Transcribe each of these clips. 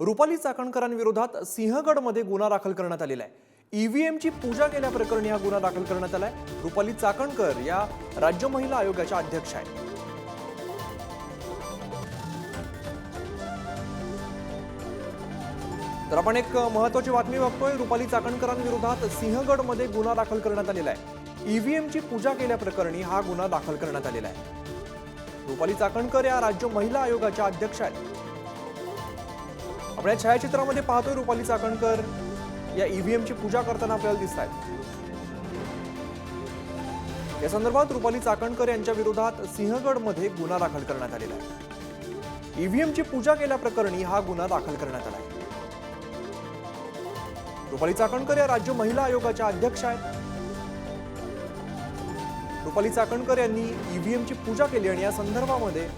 रुपाली चाकणकरांविरोधात सिंहगडमध्ये गुन्हा दाखल करण्यात आलेला आहे. ईव्हीएमची पूजा केल्याप्रकरणी हा गुन्हा दाखल करण्यात आलाय. रुपाली चाकणकर या राज्य महिला आयोगाच्या अध्यक्ष आहेत. तर आपण एक महत्वाची बातमी बघतोय. रुपाली चाकणकरांविरोधात सिंहगडमध्ये गुन्हा दाखल करण्यात आलेला आहे. ईव्हीएमची पूजा केल्याप्रकरणी हा गुन्हा दाखल करण्यात आलेला आहे. रुपाली चाकणकर या राज्य महिला आयोगाच्या अध्यक्ष आहेत. आपण या छायाचित्रामध्ये पाहतोय रुपाली चाकणकर. या ईव्हीएमची पूजा करताना आपल्याला दिसत आहेत या संदर्भात रुपाली चाकणकर यांच्या विरोधात सिंहगडमध्ये गुन्हा दाखल करण्यात आलेला आहे. ईव्हीएमची पूजा केल्याप्रकरणी हा गुन्हा दाखल करण्यात आला आहे. रुपाली चाकणकर या राज्य महिला आयोगाच्या अध्यक्ष आहेत. रुपाली चाकणकर यांनी ईव्हीएमची पूजा केली आणि या संदर्भामध्ये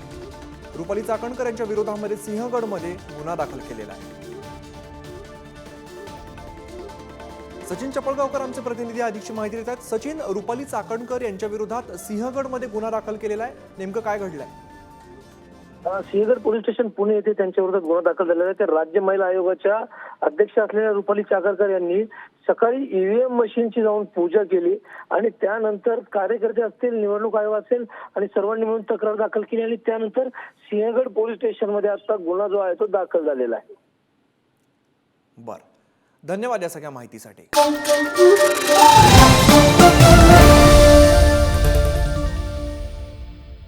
रुपाली चाकणकर यांच्या विरोधामध्ये सिंहगडमध्ये गुन्हा दाखल केलेला आहे. सचिन चपळगावकर आमचे प्रतिनिधी अधिकची माहिती देत आहेत. सचिन रुपाली चाकणकर यांच्या विरोधात सिंहगडमध्ये गुन्हा दाखल केलेला आहे. नेमकं काय घडलंय? सिंहगड पोलीस स्टेशन पुणे येथे त्यांच्या विरोधात गुन्हा दाखल झालेला आहे. तर राज्य महिला आयोगाच्या अध्यक्ष असलेल्या रुपाली चाकरकर यांनी सकाळी ईव्हीएम मशीनची जाऊन पूजा केली आणि त्यानंतर कार्यकर्ते असतील निवडणूक आयोग असेल आणि सर्वांनी मिळून तक्रार दाखल केली आणि त्यानंतर सिंहगड पोलीस स्टेशनमध्ये आता गुन्हा जो आहे तो दाखल झालेला आहे. बर. धन्यवाद या सगळ्या माहितीसाठी.